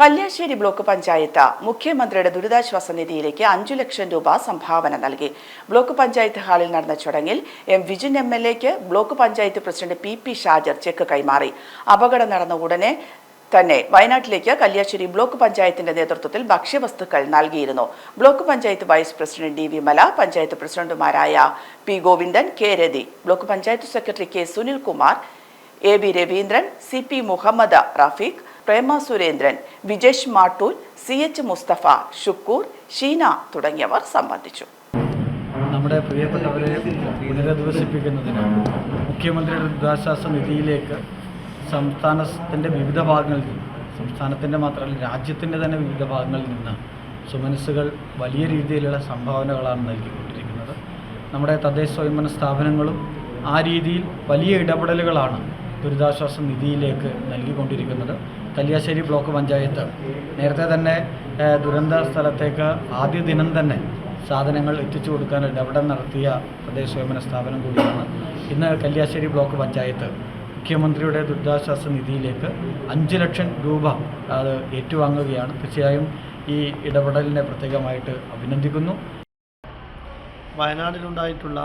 Kalliasseri block panchayat മുഖ്യമന്ത്രിയുടെ ദുരിതാശ്വാസ നിധിയിലേക്ക് അഞ്ചു ലക്ഷം രൂപ സംഭാവന നൽകി. ബ്ലോക്ക് പഞ്ചായത്ത് ഹാളിൽ നടന്ന ചടങ്ങിൽ എം വിജിൻ എം എൽ എക്ക് block panchayat president P P Shajar check കൈമാറി. അപകടം നടന്ന ഉടനെ തന്നെ വയനാട്ടിലേക്ക് കല്യാശ്ശേരി ബ്ലോക്ക് പഞ്ചായത്തിന്റെ നേതൃത്വത്തിൽ ഭക്ഷ്യവസ്തുക്കൾ നൽകിയിരുന്നു. Block panchayat vice president D Vimala panchayat പ്രസിഡന്റുമാരായ P Govindan K Rathi block panchayat secretary K Sunil Kumar A B Raveendran C P Muhammad Rafeeq Prema Surendran Vijesh Mattool C H Mustafa Shukkur Sheena തുടങ്ങിയവർ സംബന്ധിച്ചു. നമ്മുടെ പ്രിയപ്പെട്ടവരെ പുനരധിവസിപ്പിക്കുന്നതിന് മുഖ്യമന്ത്രിയുടെ ദുരിതാശ്വാസ നിധിയിലേക്ക് സംസ്ഥാനത്തിന്റെ വിവിധ ഭാഗങ്ങളിൽ നിന്ന് സംസ്ഥാനത്തിന്റെ മാത്രമല്ല രാജ്യത്തിന്റെ തന്നെ വിവിധ ഭാഗങ്ങളിൽ നിന്ന് സുമനസ്സുകൾ വലിയ രീതിയിലുള്ള സംഭാവനകളാണ് നൽകിക്കൊണ്ടിരിക്കുന്നത്. നമ്മുടെ തദ്ദേശ സ്വയംഭരണ സ്ഥാപനങ്ങളും ആ രീതിയിൽ വലിയ ഇടപെടലുകളാണ് ദുരിതാശ്വാസ നിധിയിലേക്ക് നൽകിക്കൊണ്ടിരിക്കുന്നത്. കല്യാശ്ശേരി ബ്ലോക്ക് പഞ്ചായത്ത്. നേരത്തെ തന്നെ ദുരന്ത സ്ഥലത്തേക്ക് ആദ്യ ദിനം തന്നെ സാധനങ്ങൾ എത്തിച്ചു കൊടുക്കാൻ ഇടപെടൽ നടത്തിയ തദ്ദേശ സ്വയംഭരണ സ്ഥാപനം കൂടിയാണ് ഇന്ന് കല്യാശ്ശേരി ബ്ലോക്ക് പഞ്ചായത്ത്. മുഖ്യമന്ത്രിയുടെ ദുരിതാശ്വാസ നിധിയിലേക്ക് അഞ്ച് ലക്ഷം രൂപ അത് ഏറ്റുവാങ്ങുകയാണ്. തീർച്ചയായും ഈ ഇടപെടലിനെ പ്രത്യേകമായിട്ട് അഭിനന്ദിക്കുന്നു. വയനാടിലുണ്ടായിട്ടുള്ള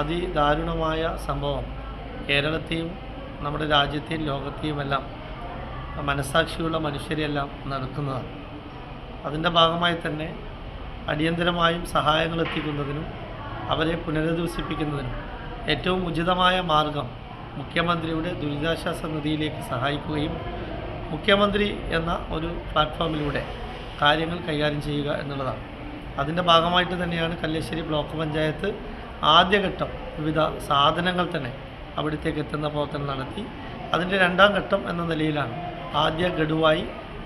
അതിദാരുണമായ സംഭവം കേരളത്തെയും നമ്മുടെ രാജ്യത്തെയും ലോകത്തെയുമെല്ലാം മനസാക്ഷിയുള്ള മനുഷ്യരെല്ലാം നടക്കുന്നതാണ്. അതിന്റെ ഭാഗമായി തന്നെ അടിയന്തരമായും സഹായങ്ങൾ എത്തിക്കുന്നതിനും അവരെ പുനരധിവസിപ്പിക്കുന്നതിനും ഏറ്റവും ഉചിതമായ മാർഗം മുഖ്യമന്ത്രിയുടെ ദുരിതാശ്വാസ നിധിയിലേക്ക് സഹായിക്കുകയും മുഖ്യമന്ത്രി എന്ന ഒരു പ്ലാറ്റ്ഫോമിലൂടെ കാര്യങ്ങൾ കൈകാര്യം ചെയ്യുക എന്നുള്ളതാണ്. അതിന്റെ ഭാഗമായിട്ട് തന്നെയാണ് കല്ലേശ്ശേരി ബ്ലോക്ക് പഞ്ചായത്ത് ആദ്യഘട്ടം വിവിധ സാധനങ്ങൾ തന്നെ അവിടത്തേക്ക് എത്തുന്ന പ്രവർത്തനം നടത്തി. അതിന്റെ രണ്ടാം ഘട്ടം എന്ന നിലയിലാണ് ആദ്യ ഗഡുവായി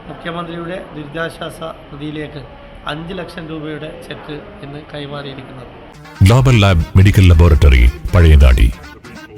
മുഖ്യമന്ത്രിയുടെ ദുരിതാശ്വാസ നിധിയിലേക്ക് അഞ്ച് ലക്ഷം രൂപയുടെ ചെക്ക് ഇന്ന് കൈമാറിയിരിക്കുന്നത്. Global lab medical laboratory Pazhayangadi.